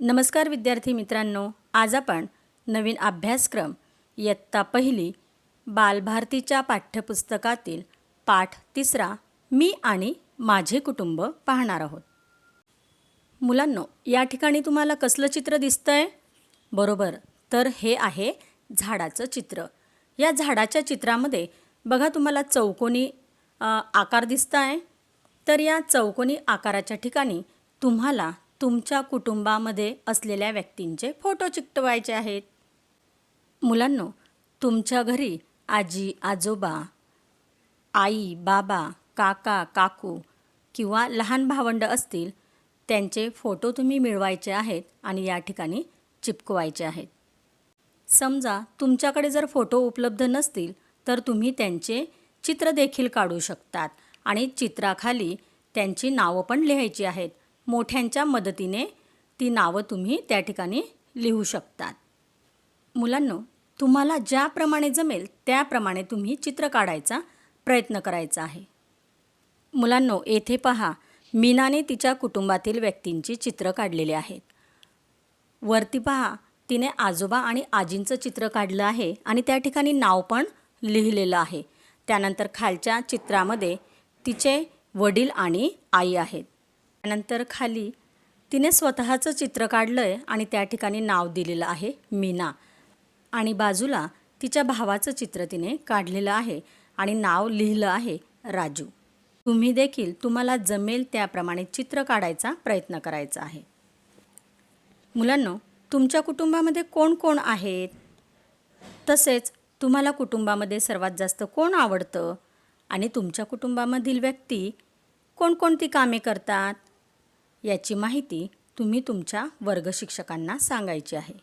नमस्कार विद्यार्थी मित्रांनो आज आपण नवीन अभ्यासक्रम इयत्ता पहिली बालभारतीच्या पाठ्यपुस्तकातील पाठ तिसरा मी आणि माझे कुटुंब पाहणार आहोत. मुलांनो या ठिकाणी तुम्हाला कसलं चित्र दिसतं आहे बरोबर तर हे आहे झाडाचं चित्र. या झाडाच्या चित्रामध्ये बघा तुम्हाला चौकोनी आकार दिसत आहे तर या चौकोनी आकाराच्या ठिकाणी तुम्हाला तुमच्या कुटुंबामध्ये असलेल्या व्यक्तींचे फोटो चिकटवायचे आहेत. मुलांनो तुमच्या घरी आजी आजोबा आई बाबा काका काकू किंवा लहान भावंड असतील त्यांचे फोटो तुम्ही मिळवायचे आहेत आणि या ठिकाणी चिपकवायचे आहेत. समजा तुमच्याकडे जर फोटो उपलब्ध नसतील तर तुम्ही त्यांचे चित्र देखील काढू शकतात आणि चित्राखाली त्यांची नावं पण लिहायची आहेत. मोठ्यांच्या मदतीने ती नावं तुम्ही त्या ठिकाणी लिहू शकतात. मुलांनो तुम्हाला ज्याप्रमाणे जमेल त्याप्रमाणे तुम्ही चित्र काढायचा प्रयत्न करायचा आहे. मुलांनो येथे पहा मीनाने तिच्या कुटुंबातील व्यक्तींची चित्र काढलेली आहेत. वरती पहा तिने आजोबा आणि आजींचं चित्र काढलं आहे आणि त्या ठिकाणी नाव पण लिहिलेलं आहे. त्यानंतर खालच्या चित्रामध्ये तिचे वडील आणि आई आहेत. त्यानंतर खाली तिने स्वतःचं चित्र काढलं आहे आणि त्या ठिकाणी नाव दिलेलं आहे मीना. आणि बाजूला तिच्या भावाचं चित्र तिने काढलेलं आहे आणि नाव लिहिलं आहे राजू. तुम्ही देखील तुम्हाला जमेल त्याप्रमाणे चित्र काढायचा प्रयत्न करायचा आहे. मुलांनो तुमच्या कुटुंबामध्ये कोण कोण आहेत? तसेच तुम्हाला कुटुंबामध्ये सर्वात जास्त कोण आवडतं? आणि तुमच्या कुटुंबामधील व्यक्ती कोणकोणती कामे करतात? याची माहिती तुम्ही तुमच्या वर्गशिक्षकांना सांगायची आहे.